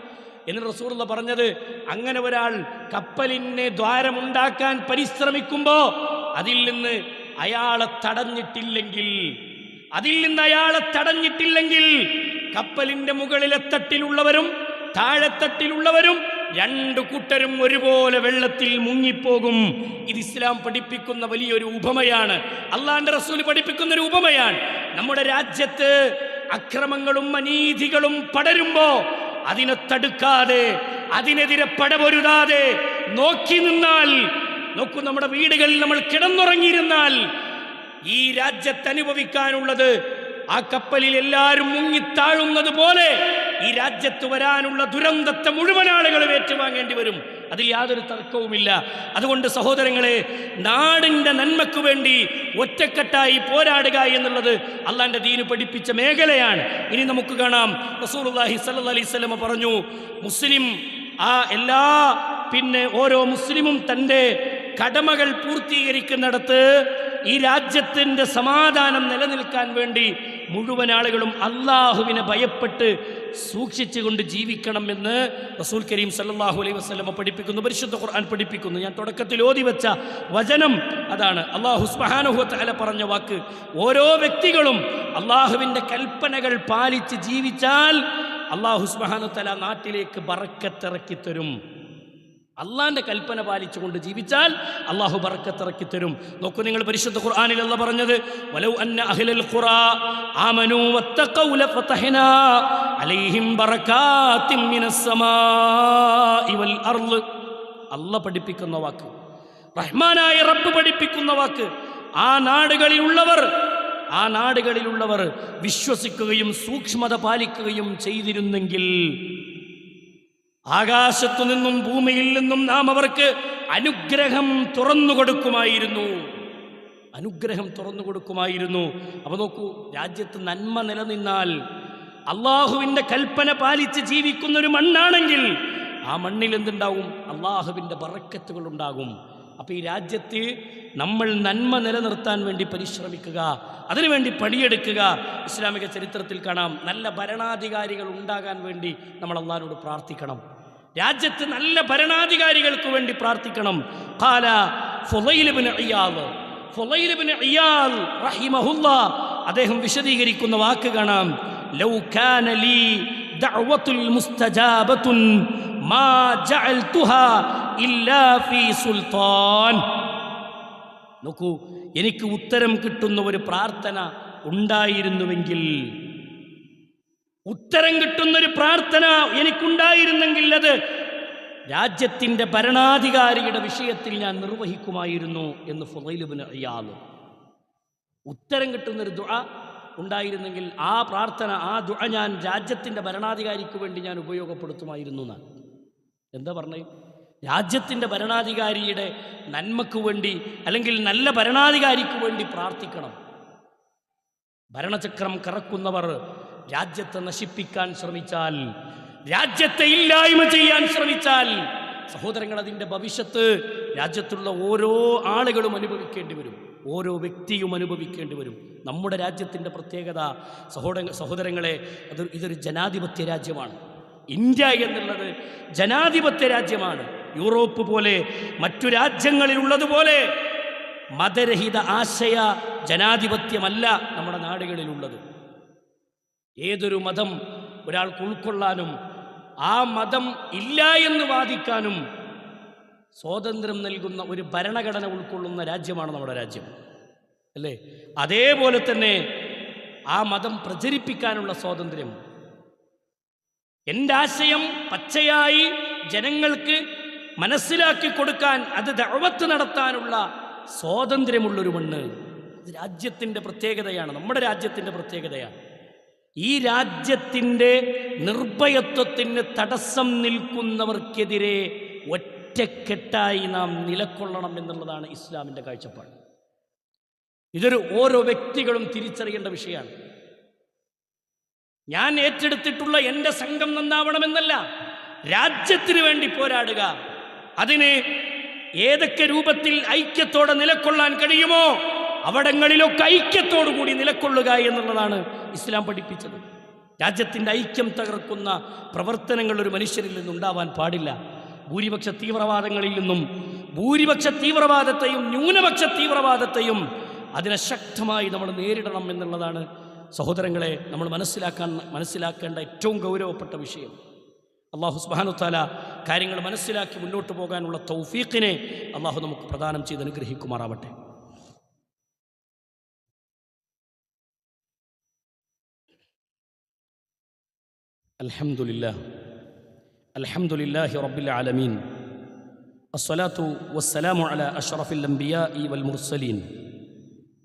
എന്ന് റസൂറുള്ള പറഞ്ഞത്. അങ്ങനെ ഒരാൾ കപ്പലിനെ ദ്വാരമുണ്ടാക്കാൻ പരിശ്രമിക്കുമ്പോൾ അതിൽ നിന്ന് അയാളെ തടഞ്ഞിട്ടില്ലെങ്കിൽ അതിൽ നിന്ന് അയാളെ തടഞ്ഞിട്ടില്ലെങ്കിൽ കപ്പലിന്റെ മുകളിലെ തട്ടിലുള്ളവരും താഴെത്തട്ടിലുള്ളവരും രണ്ടു കൂട്ടരും ഒരുപോലെ വെള്ളത്തിൽ മുങ്ങിപ്പോകും. ഇത് ഇസ്ലാം പഠിപ്പിക്കുന്ന വലിയൊരു ഉപമയാണ്. അള്ളാന്റെ റസൂൽ പഠിപ്പിക്കുന്ന ഒരു ഉപമയാണ്. നമ്മുടെ രാജ്യത്ത് അക്രമങ്ങളും അനീതികളും പടരുമ്പോ അതിനെ തടുക്കാതെ അതിനെതിരെ പടപൊരുതാതെ നോക്കി നിന്നാൽ നോക്കൂ നമ്മുടെ വീടുകളിൽ നമ്മൾ കിടന്നുറങ്ങിയിരുന്നാൽ ഈ രാജ്യത്ത് അനുഭവിക്കാനുള്ളത് ആ കപ്പലിൽ എല്ലാവരും മുങ്ങിത്താഴുന്നത് പോലെ ഈ രാജ്യത്ത് വരാനുള്ള ദുരന്തത്തെ മുഴുവൻ ആളുകൾ ഏറ്റുവാങ്ങേണ്ടി വരും. അതിൽ യാതൊരു തർക്കവുമില്ല. അതുകൊണ്ട് സഹോദരങ്ങളെ നാടിന്റെ നന്മയ്ക്കു വേണ്ടി ഒറ്റക്കെട്ടായി പോരാടുക എന്നുള്ളത് അള്ളാന്റെ ദീന് പഠിപ്പിച്ച മേഖലയാണ്. ഇനി നമുക്ക് കാണാം. റസൂലുള്ളാഹി സല്ല അലൈഹി വസല്ലമ പറഞ്ഞു മുസ്ലിം ആ എല്ലാ പിന്നെ ഓരോ മുസ്ലിമും തന്റെ കടമകൾ പൂർത്തീകരിക്കുന്നിടത്ത് ഈ രാജ്യത്തിന്റെ സമാധാനം നിലനിൽക്കാൻ വേണ്ടി മുഴുവൻ ആളുകളും അള്ളാഹുവിനെ ഭയപ്പെട്ട് സൂക്ഷിച്ചുകൊണ്ട് ജീവിക്കണം എന്ന് റസൂൽ കരീം സല്ലാഹു അലൈഹി വസ്ലമ പഠിപ്പിക്കുന്നു പരിശുദ്ധ ഖുർആൻ പഠിപ്പിക്കുന്നു. ഞാൻ തുടക്കത്തിൽ ഓതി വെച്ച വചനം അതാണ്. അള്ളാഹു സുബ്ഹാനഹു തആല പറഞ്ഞ വാക്ക് ഓരോ വ്യക്തികളും അള്ളാഹുവിന്റെ കൽപ്പനകൾ പാലിച്ച് ജീവിച്ചാൽ അള്ളാഹു സുബ്ഹാനഹു തആല നാട്ടിലേക്ക് ബറക്കത്തിറക്കി തരും അള്ളാന്റെ കൽപ്പന പാലിച്ചുകൊണ്ട് ജീവിച്ചാൽ അള്ളാഹു ബർക്കത്തിറക്കി തരും. നോക്കൂ നിങ്ങൾ പരിശുദ്ധ ഖുർആാനിൽ അല്ല പറഞ്ഞത് വലൗ അന്ന അഹ്ലൽ ഖുറാ അലൈഹിം മിനസ് സമാഇ വൽ അർൾ പഠിപ്പിക്കുന്ന വാക്ക് റഹ്മാനായ റബ്ബ് പഠിപ്പിക്കുന്ന വാക്ക് ആ നാടുകളിലുള്ളവർ ആ നാടുകളിലുള്ളവർ വിശ്വസിക്കുകയും സൂക്ഷ്മത പാലിക്കുകയും ചെയ്തിരുന്നെങ്കിൽ ആകാശത്തു നിന്നും ഭൂമിയിൽ നിന്നും നാം അവർക്ക് അനുഗ്രഹം തുറന്നു കൊടുക്കുമായിരുന്നു. അനുഗ്രഹം തുറന്നു കൊടുക്കുമായിരുന്നു. അപ്പൊ നോക്കൂ രാജ്യത്ത് നന്മ നിലനിന്നാൽ അള്ളാഹുവിന്റെ കൽപ്പന പാലിച്ച് ജീവിക്കുന്ന ഒരു മണ്ണാണെങ്കിൽ ആ മണ്ണിൽ എന്തുണ്ടാവും? അള്ളാഹുവിന്റെ ബറക്കത്തുകൾ ഉണ്ടാകും അപ്പോൾ ഈ രാജ്യത്ത് നമ്മൾ നന്മ നിലനിർത്താൻ വേണ്ടി പരിശ്രമിക്കുക അതിനുവേണ്ടി പണിയെടുക്കുക. ഇസ്ലാമിക ചരിത്രത്തിൽ കാണാം നല്ല ഭരണാധികാരികൾ ഉണ്ടാകാൻ വേണ്ടി നമ്മൾ അള്ളാഹിനോട് പ്രാർത്ഥിക്കണം. രാജ്യത്ത് നല്ല ഭരണാധികാരികൾക്ക് വേണ്ടി പ്രാർത്ഥിക്കണം. ഖാല ഫുലൈലിബിന് ഇബ്നു ഫുലൈലിബിന് അയ്യാൽ റഹിമഹുല്ല. അദ്ദേഹം വിശദീകരിക്കുന്ന വാക്ക് കാണാം. ലൗ കാനലി ദഅവത്തുൽ മുസ്തജാബത്തുൻ മാ ജഅൽതുഹാ ഇല്ലാ ഫീ സുൽത്താൻ. നോക്കൂ എനിക്ക് ഉത്തരം കിട്ടുന്ന ഒരു പ്രാർത്ഥന ഉണ്ടായിരുന്നുവെങ്കിൽ ഉത്തരം കിട്ടുന്ന ഒരു പ്രാർത്ഥന എനിക്കുണ്ടായിരുന്നെങ്കിൽ അത് രാജ്യത്തിന്റെ ഭരണാധികാരിയുടെ വിഷയത്തിൽ ഞാൻ നിർവഹിക്കുമായിരുന്നു എന്ന് ഫുലൈലുബിന് അയ്യാൽ ഉത്തരം കിട്ടുന്നൊരു ദുഴ ഉണ്ടായിരുന്നെങ്കിൽ ആ പ്രാർത്ഥന ആ ദുഴ ഞാൻ രാജ്യത്തിന്റെ ഭരണാധികാരിക്ക് വേണ്ടി ഞാൻ ഉപയോഗപ്പെടുത്തുമായിരുന്നു എന്നാണ്. എന്താ പറഞ്ഞത് രാജ്യത്തിന്റെ ഭരണാധികാരിയുടെ നന്മക്ക് വേണ്ടി അല്ലെങ്കിൽ നല്ല ഭരണാധികാരിക്ക് വേണ്ടി പ്രാർത്ഥിക്കണം. ഭരണചക്രം കറക്കുന്നവർ രാജ്യത്തെ നശിപ്പിക്കാൻ ശ്രമിച്ചാൽ രാജ്യത്തെ ഇല്ലായ്മ ചെയ്യാൻ ശ്രമിച്ചാൽ സഹോദരങ്ങൾ അതിന്റെ ഭവിഷ്യത്ത് രാജ്യത്തുള്ള ഓരോ ആളുകളും അനുഭവിക്കേണ്ടി വരും. ഓരോ വ്യക്തിയും അനുഭവിക്കേണ്ടി വരും. നമ്മുടെ രാജ്യത്തിന്റെ പ്രത്യേകത സഹോദര സഹോദരങ്ങളെ അത് ഇതൊരു ജനാധിപത്യ രാജ്യമാണ്. ഇന്ത്യ എന്നുള്ളത് ജനാധിപത്യ രാജ്യമാണ്. യൂറോപ്പ് പോലെ മറ്റു രാജ്യങ്ങളിലുള്ളതുപോലെ മതരഹിത ആശയ ജനാധിപത്യമല്ല നമ്മുടെ നാടുകളിലുള്ളത്. ഏതൊരു മതം ഒരാൾക്ക് ഉൾക്കൊള്ളാനും ആ മതം ഇല്ല എന്ന് വാദിക്കാനും സ്വാതന്ത്ര്യം നൽകുന്ന ഒരു ഭരണഘടന ഉൾക്കൊള്ളുന്ന രാജ്യമാണ് നമ്മുടെ രാജ്യം. അല്ലേ? അതേപോലെ തന്നെ ആ മതം പ്രചരിപ്പിക്കാനുള്ള സ്വാതന്ത്ര്യം എന്റെ ആശയം പച്ചയായി ജനങ്ങൾക്ക് മനസ്സിലാക്കി കൊടുക്കാൻ അത് ദഴവത്ത് നടത്താനുള്ള സ്വാതന്ത്ര്യമുള്ളൊരു മണ്ണ്. രാജ്യത്തിന്റെ പ്രത്യേകതയാണ്. നമ്മുടെ രാജ്യത്തിന്റെ പ്രത്യേകതയാണ്. ഈ രാജ്യത്തിന്റെ നിർഭയത്വത്തിന് തടസ്സം നിൽക്കുന്നവർക്കെതിരെ ഒറ്റക്കെട്ടായി നാം നിലക്കൊള്ളണം എന്നുള്ളതാണ് ഇസ്ലാമിന്റെ കാഴ്ചപ്പാട്. ഇതൊരു ഓരോ വ്യക്തികളും തിരിച്ചറിയേണ്ട വിഷയമാണ്. ഞാൻ ഏറ്റെടുത്തിട്ടുള്ള എന്റെ സംഘം നന്നാവണമെന്നല്ല രാജ്യത്തിന് വേണ്ടി പോരാടുക. അതിന് ഏതൊക്കെ രൂപത്തിൽ ഐക്യത്തോടെ നിലക്കൊള്ളാൻ കഴിയുമോ അവിടങ്ങളിലൊക്കെ ഐക്യത്തോടു കൂടി നിലക്കൊള്ളുക എന്നുള്ളതാണ് ഇസ്ലാം പഠിപ്പിച്ചത്. രാജ്യത്തിന്റെ ഐക്യം തകർക്കുന്ന പ്രവർത്തനങ്ങൾ ഒരു മനുഷ്യരിൽ നിന്നുണ്ടാവാൻ പാടില്ല. ഭൂരിപക്ഷ തീവ്രവാദങ്ങളിൽ നിന്നും ഭൂരിപക്ഷ തീവ്രവാദത്തെയും ന്യൂനപക്ഷ തീവ്രവാദത്തെയും അതിനെ ശക്തമായി നമ്മൾ നേരിടണം എന്നുള്ളതാണ് സഹോദരങ്ങളെ നമ്മൾ മനസ്സിലാക്കാൻ മനസ്സിലാക്കേണ്ട ഏറ്റവും ഗൗരവപ്പെട്ട വിഷയം. അള്ളാഹു സുബാനുത്താല കാര്യങ്ങൾ മനസ്സിലാക്കി മുന്നോട്ട് പോകാനുള്ള തൗഫീഖിനെ അള്ളാഹു നമുക്ക് പ്രദാനം ചെയ്ത് അനുഗ്രഹിക്കുമാറാവട്ടെ. അലഹമുല്ലാ അലഹമുല്ലാഹി റബ്ബിൽ ആലമീൻ. അസ്സലാത്തു വസ്സലാമു അല അഷ്റഫിൽ വൽ മുർസലീൻ.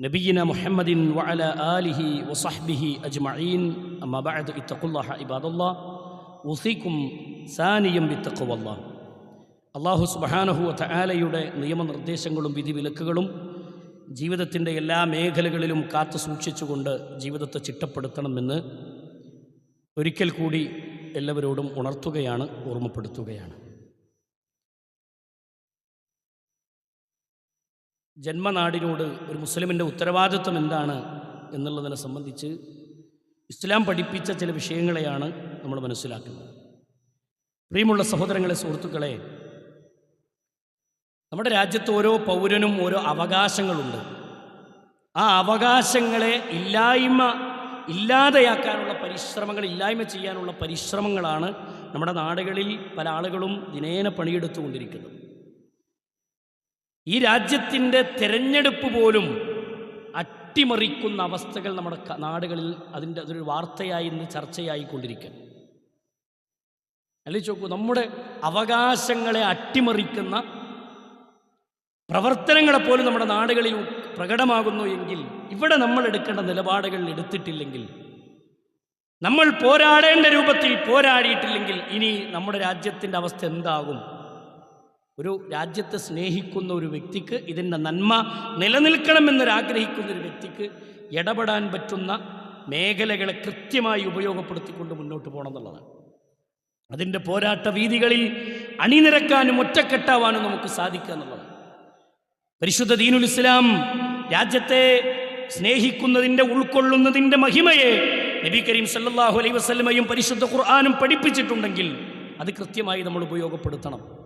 നബീന മുഹമ്മദിൻ വഅല ആലിഹി വസഹ്ബിഹി അജ്മഈൻ. അമ്മ ബഅദ് ഇത്തഖുല്ലാഹ ഇബാദല്ലാ. ഉസീകും സാനിയം വിത്തഖുവല്ലാ അള്ളാഹു വ തആലയുടെ നിയമനിർദ്ദേശങ്ങളും വിധിവിലക്കുകളും ജീവിതത്തിന്റെ എല്ലാ മേഖലകളിലും കാത്തു സൂക്ഷിച്ചുകൊണ്ട് ജീവിതത്തെ ചിട്ടപ്പെടുത്തണമെന്ന് ഒരിക്കൽ കൂടി എല്ലാവരോടും ഉണർത്തുകയാണ് ഓർമ്മപ്പെടുത്തുകയാണ്. ജന്മനാടിനോട് ഒരു മുസ്ലിമിന്റെ ഉത്തരവാദിത്വം എന്താണ് എന്നുള്ളതിനെ സംബന്ധിച്ച് ഇസ്ലാം പഠിപ്പിച്ച ചില വിഷയങ്ങളെയാണ് നമ്മൾ മനസ്സിലാക്കുന്നത്. പ്രിയമുള്ള സഹോദരങ്ങളെ സുഹൃത്തുക്കളെ നമ്മുടെ രാജ്യത്ത് ഓരോ പൗരനും ഓരോ അവകാശങ്ങളുണ്ട്. ആ അവകാശങ്ങളെ ഇല്ലായ്മ ഇല്ലാതെയാക്കാനുള്ള പരിശ്രമങ്ങൾ ഇല്ലായ്മ ചെയ്യാനുള്ള പരിശ്രമങ്ങളാണ് നമ്മുടെ നാടുകളിൽ പല ആളുകളും ദിനേന പണിയെടുത്തുകൊണ്ടിരിക്കുന്നത്. ഈ രാജ്യത്തിന്റെ തെരഞ്ഞെടുപ്പ് പോലും അട്ടിമറിക്കുന്ന അവസ്ഥകൾ നമ്മുടെ നാടുകളിൽ അതിന്റെ അതൊരു വാർത്തയായി ഇന്ന് ചർച്ചയായി അല്ലെങ്കിൽ അല്ലെ ചോക്കൂ? നമ്മുടെ അവകാശങ്ങളെ അട്ടിമറിക്കുന്ന പ്രവർത്തനങ്ങളെ പോലും നമ്മുടെ നാടുകളിൽ പ്രകടമാകുന്നു എങ്കിൽ ഇവിടെ നമ്മൾ എടുക്കേണ്ട നിലപാടുകൾ എടുത്തിട്ടില്ലെങ്കിൽ നമ്മൾ പോരാടേണ്ട രൂപത്തിൽ പോരാടിയിട്ടില്ലെങ്കിൽ ഇനി നമ്മുടെ രാജ്യത്തിന്റെ അവസ്ഥ എന്താകും? ഒരു രാജ്യത്തെ സ്നേഹിക്കുന്ന ഒരു വ്യക്തിക്ക് ഇതിന്റെ നന്മ നിലനിൽക്കണമെന്നൊരാഗ്രഹിക്കുന്ന ഒരു വ്യക്തിക്ക് ഇടപെടാൻ പറ്റുന്ന മേഖലകളെ കൃത്യമായി ഉപയോഗപ്പെടുത്തിക്കൊണ്ട് മുന്നോട്ട് പോകണം എന്നുള്ളതാണ് അതിന്റെ പോരാട്ട വീതികളിൽ അണിനിരക്കാനും ഒറ്റക്കെട്ടാവാനും നമുക്ക് സാധിക്കുക എന്നുള്ളതാണ്. പരിശുദ്ധ ദീനുൽ ഇസ്ലാം രാജ്യത്തെ സ്നേഹിക്കുന്നതിന്റെ ഉൾക്കൊള്ളുന്നതിന്റെ മഹിമയെ നബി കരീം സല്ലാഹു അലൈഹി വസല്ലമയും പരിശുദ്ധ ഖുർആാനും പഠിപ്പിച്ചിട്ടുണ്ടെങ്കിൽ അത് കൃത്യമായി നമ്മൾ ഉപയോഗപ്പെടുത്തണം.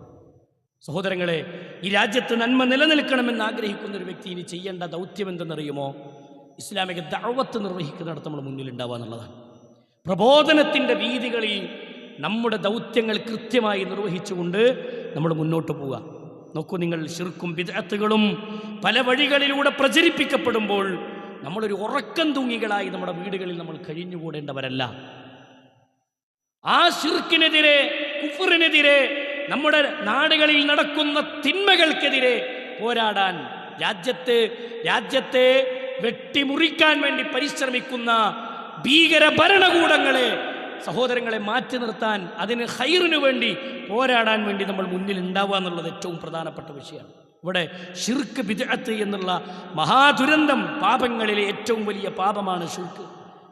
സഹോദരങ്ങളെ ഈ രാജ്യത്ത് നന്മ നിലനിൽക്കണമെന്ന് ആഗ്രഹിക്കുന്ന ഒരു വ്യക്തി ഇനി ചെയ്യേണ്ട ദൗത്യം എന്തെന്നറിയുമോ? ഇസ്ലാമിക ദഅവത്ത് നിർവഹിക്കുന്നിടത്ത് നമ്മൾ മുന്നിലുണ്ടാവുക എന്നുള്ളതാണ്. പ്രബോധനത്തിന്റെ വീതികളിൽ നമ്മുടെ ദൗത്യങ്ങൾ കൃത്യമായി നിർവഹിച്ചുകൊണ്ട് നമ്മൾ മുന്നോട്ട് പോവുക. നോക്കൂ നിങ്ങൾ ശിർക്കും വിദഗ്ധകളും പല വഴികളിലൂടെ പ്രചരിപ്പിക്കപ്പെടുമ്പോൾ നമ്മളൊരു ഉറക്കം തൂങ്ങികളായി നമ്മുടെ വീടുകളിൽ നമ്മൾ കഴിഞ്ഞുകൂടേണ്ടവരല്ല ആ ശിർക്കിനെതിരെ കുഫറിനെതിരെ നമ്മുടെ നാടുകളിൽ നടക്കുന്ന തിന്മകൾക്കെതിരെ പോരാടാൻ രാജ്യത്തെ രാജ്യത്തെ വെട്ടിമുറിക്കാൻ വേണ്ടി പരിശ്രമിക്കുന്ന ഭീകര ഭരണകൂടങ്ങളെ സഹോദരങ്ങളെ മാറ്റി നിർത്താൻ അതിന് ഹൈറിനു വേണ്ടി പോരാടാൻ വേണ്ടി നമ്മൾ മുന്നിൽ ഉണ്ടാവുക എന്നുള്ളത് ഏറ്റവും പ്രധാനപ്പെട്ട വിഷയമാണ്. ഇവിടെ ഷിർക്ക് ബിദഅത്ത് എന്നുള്ള മഹാദുരന്തം പാപങ്ങളിലെ ഏറ്റവും വലിയ പാപമാണ് ഷിർക്ക്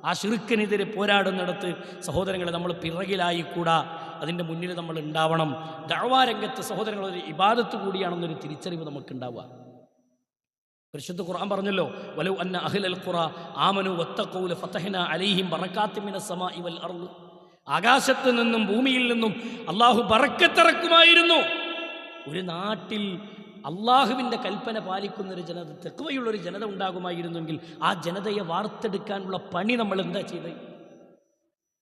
ആ ഷിർക്കിനെതിരെ പോരാടുന്നിടത്ത് സഹോദരങ്ങളെ നമ്മൾ പിറകിലായി കൂടാ അതിന്റെ മുന്നിൽ നമ്മൾ ഉണ്ടാവണം. ദഴവാരംഗത്ത് സഹോദരങ്ങൾ ഒരു ഇബാദത്ത് കൂടിയാണെന്നൊരു തിരിച്ചറിവ് നമുക്കുണ്ടാവുക. പരിശുദ്ധ ഖുർആൻ പറഞ്ഞല്ലോ വലു അന്ന അഹ്ലൽ ഖുറ ആമനു വത്തഖൂല ഫതഹന അലൈഹിം ബറക്കാത്തിമിന സമ ഇവൽ വൽ അർൾ ആകാശത്ത് നിന്നും ഭൂമിയിൽ നിന്നും അള്ളാഹു ബറക്കത്തിറക്കുമായിരുന്നു. ഒരു നാട്ടിൽ അള്ളാഹുവിന്റെ കൽപ്പന പാലിക്കുന്ന ഒരു ജനത തെക്കുവയുള്ളൊരു ജനത ഉണ്ടാകുമായിരുന്നെങ്കിൽ ആ ജനതയെ വാർത്തെടുക്കാനുള്ള പണി നമ്മൾ എന്താ ചെയ്തത്?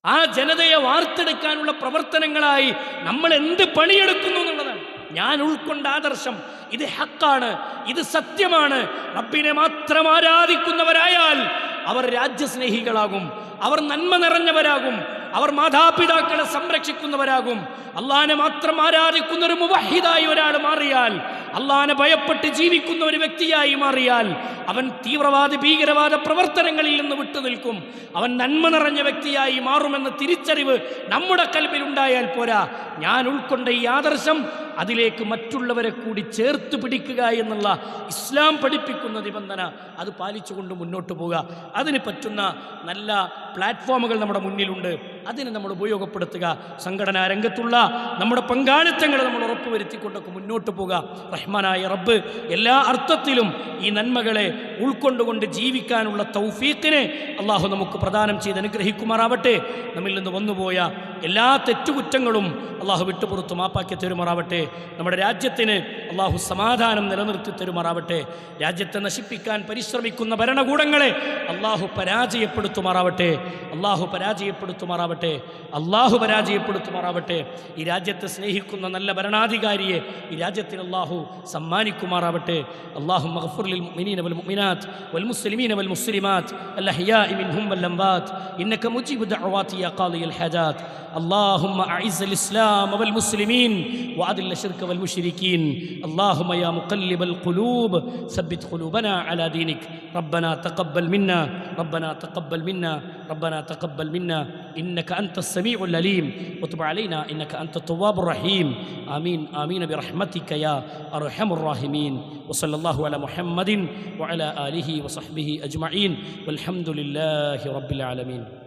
ആ ജനതയെ വാർത്തെടുക്കാനുള്ള പ്രവർത്തനങ്ങളായി നമ്മൾ എന്ത് പണിയെടുക്കുന്നു എന്നുള്ളതാണ്. ഞാൻ ഉൾക്കൊണ്ട ആദർശം ഇത് ഹക്കാണ് ഇത് സത്യമാണ്. റബ്ബിനെ മാത്രം ആരാധിക്കുന്നവരായാൽ അവർ രാജ്യസ്നേഹികളാകും അവർ നന്മ നിറഞ്ഞവരാകും അവർ മാതാപിതാക്കളെ സംരക്ഷിക്കുന്നവരാകും. അള്ളാനെ മാത്രം ആരാധിക്കുന്ന ഒരു മുവഹിദായി ഒരാൾ മാറിയാൽ അള്ളാനെ ഭയപ്പെട്ട് ജീവിക്കുന്ന ഒരു വ്യക്തിയായി മാറിയാൽ അവൻ തീവ്രവാദ ഭീകരവാദ പ്രവർത്തനങ്ങളിൽ നിന്ന് വിട്ടുനിൽക്കും അവൻ നന്മ നിറഞ്ഞ വ്യക്തിയായി മാറുമെന്ന തിരിച്ചറിവ് നമ്മുടെ കൽവിലുണ്ടായാൽ പോരാ. ഞാൻ ഉൾക്കൊണ്ട ഈ ആദർശം അതിലേക്ക് മറ്റുള്ളവരെ കൂടി ചേർത്ത് പിടിക്കുക എന്നുള്ള ഇസ്ലാം പഠിപ്പിക്കുന്ന നിബന്ധന അത് പാലിച്ചുകൊണ്ട് മുന്നോട്ട് പോവുക. അതിന് പറ്റുന്ന നല്ല പ്ലാറ്റ്ഫോമുകൾ നമ്മുടെ മുന്നിലുണ്ട്. അതിനെ നമ്മൾ ഉപയോഗപ്പെടുത്തുക. സംഘടനാ രംഗത്തുള്ള നമ്മുടെ പങ്കാളിത്തങ്ങൾ നമ്മൾ ഉറപ്പുവരുത്തിക്കൊണ്ടൊക്കെ മുന്നോട്ട് പോകുക റഹ്മാനായ റബ്ബ് എല്ലാ അർത്ഥത്തിലും ഈ നന്മകളെ ഉൾക്കൊണ്ടുകൊണ്ട് ജീവിക്കാനുള്ള തൗഫീഖിനെ അള്ളാഹു നമുക്ക് പ്രദാനം ചെയ്ത് അനുഗ്രഹിക്കുമാറാവട്ടെ. നമ്മിൽ നിന്ന് വന്നുപോയ എല്ലാ തെറ്റുകുറ്റങ്ങളും അള്ളാഹു വിട്ടുപുറത്ത് മാപ്പാക്കി തരുമാറാവട്ടെ. നമ്മുടെ രാജ്യത്തിന് അള്ളാഹു സമാധാനം നിലനിർത്തി തരുമാറാവട്ടെ. രാജ്യത്തെ നശിപ്പിക്കാൻ പരിശ്രമിക്കുന്ന ഭരണകൂടങ്ങളെ അള്ളാഹു പരാജയപ്പെടുത്തുമാറാവട്ടെ. അള്ളാഹു പരാജയപ്പെടുത്തുമാറാവട്ടെ. അള്ളാഹു പരാജയപ്പെടുത്തുമാറാവട്ടെ. ഈ രാജ്യത്തെ സ്നേഹിക്കുന്ന നല്ല ഭരണാധികാരിയെ ഈ രാജ്യത്തിന് അള്ളാഹു സമ്മാനിക്കുമാറാവട്ടെ അള്ളാഹു മഗ്ഫുറിൽ മുഅ്മിനീന വൽ മുഅ്മിനാത്ത് വൽ മുസ്ലിമീന വൽ മുസ്ലിമാത്ത് الأحياء منهم والأموات إنك مجيب دعوات يا قاضي الحاجات اللهم أعز الإسلام والمسلمين وأذل الشرك والمشركين اللهم يا مقلب القلوب ثبت قلوبنا على دينك ربنا تقبل منا ربنا تقبل منا ربنا تقبل منا إنك أنت السميع العليم وتب علينا إنك أنت التواب الرحيم آمين آمين برحمتك يا أرحم الراحمين. وصلى الله على محمد وعلى آله وصحبه أجمعين. والحمد لله رب العالمين.